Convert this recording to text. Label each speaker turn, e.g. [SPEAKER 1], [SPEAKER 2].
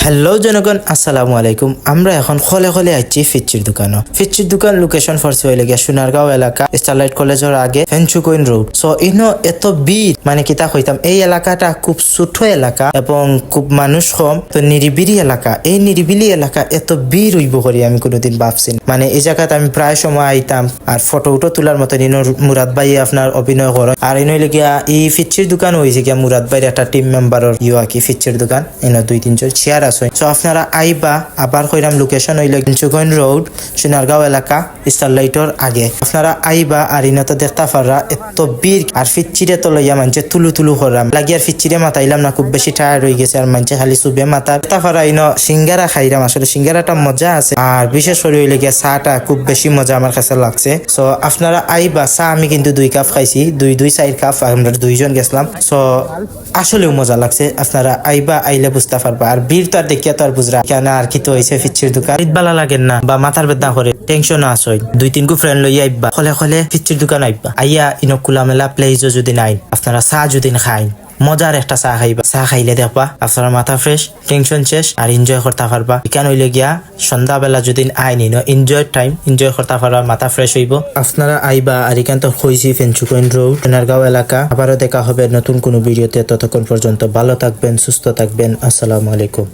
[SPEAKER 1] Hello জনগণ, আসসালামু আলাইকুম। আমরা এখন খলে খলে আইছি ফিচির দোকানও। ফিচির দোকান লোকেশন ফরসি হইলে গিয়া সোনারগাঁও এলাকা স্টারলাইট কলেজের আগে ফেনচুকইন রোড সো ইনো এত ভিড় মানে কিতা কইতাম, এই এলাকাটা খুব ছোট এলাকা এবং খুব মানুষ কম, তো নিরিবিলি এলাকা। এই নিরিবিলি এলাকা এত ভিড় হইব করি আমি কোনোদিন ভাবছি মানে এই জায়গাতে আমি প্রায় সময় আইতাম, আর ফটো উটো তোলার মতন ইনো মুরাদ ভাই আপনার অভিনয় করে আর ইনো হইলে গিয়া, এই ফিচির দোকান হয়েছে গিয়া মুরাদ ভাইয়ের একটা টিম মেম্বারের ইউ আর কি ফিচির দোকান। ইনো দুই তিনজন, চেয়ার আছে। সো আপনারা আইবা আবার কইরাম লোকেশন হইলে চুকইন রোড সোনারগাঁও এলাকা স্টারলাইটর আগে। আপনারা আইবা আর ইনো তো দেখতা পাররা এত বীর আর ফিচিরে তো লইয়া মানছে তুলু তুলু করাম লাগি আর ফিচিরে মাতাইলাম না, খুব বেশি টায়ার্ড হয়ে গেছে আর মানছে খালি সুবে মাতা দেখতা পারা ইনো সিঙ্গারা খাইরাম, আসলে সিঙ্গারাটা মজা আছে। আর বিশেষ করে হইলে গিয়া চাটা খুব বেশি মজা আমার কাছে লাগছে। সো আপনারা আইবা, চা আমি কিন্তু দুই কাপ খাইছি, দুই দুই চার কাপ, আমরা দুইজন গেছিলাম। সো আসলেও মজা লাগছে, আপনারা আইবা আইলে বুঝতে পারবা। আর বীর আর দেখিয়া তো আর বুঝরা, কেন আর কি তো হয়েছে ফিচির দোকান? ঈদ বালা লাগেন না, বা মাথার বেদনা করে টেনশন আসই দুই তিন কু ফ্রেন্ড লইয়া আইবা হলে হলে ফিচির দোকান আইবা আইয়া ইনো খোলামেলা প্লেজও যদি নাই, আপনারা চা যদি খাই মজার একটা চা খাইবা। চা খাইলে দেখবা, আপনার মাথা ফ্রেশ টেনশন শেষ, আর এনজয় করতে পারবা। কেন হইলে গিয়া সন্ধ্যাবেলা যদি আই নিন এনজয় টাইম এনজয় করতে পারবা, মাথা ফ্রেশ হইব। আপনারা আইবা, আর এখান তো হইছি ফেনচুকইন রোড সোনারগাঁও এলাকা। আবারও দেখা হবে নতুন কোনো ভিডিওতে, ততক্ষণ পর্যন্ত ভালো থাকবেন, সুস্থ থাকবেন। আসসালামু আলাইকুম।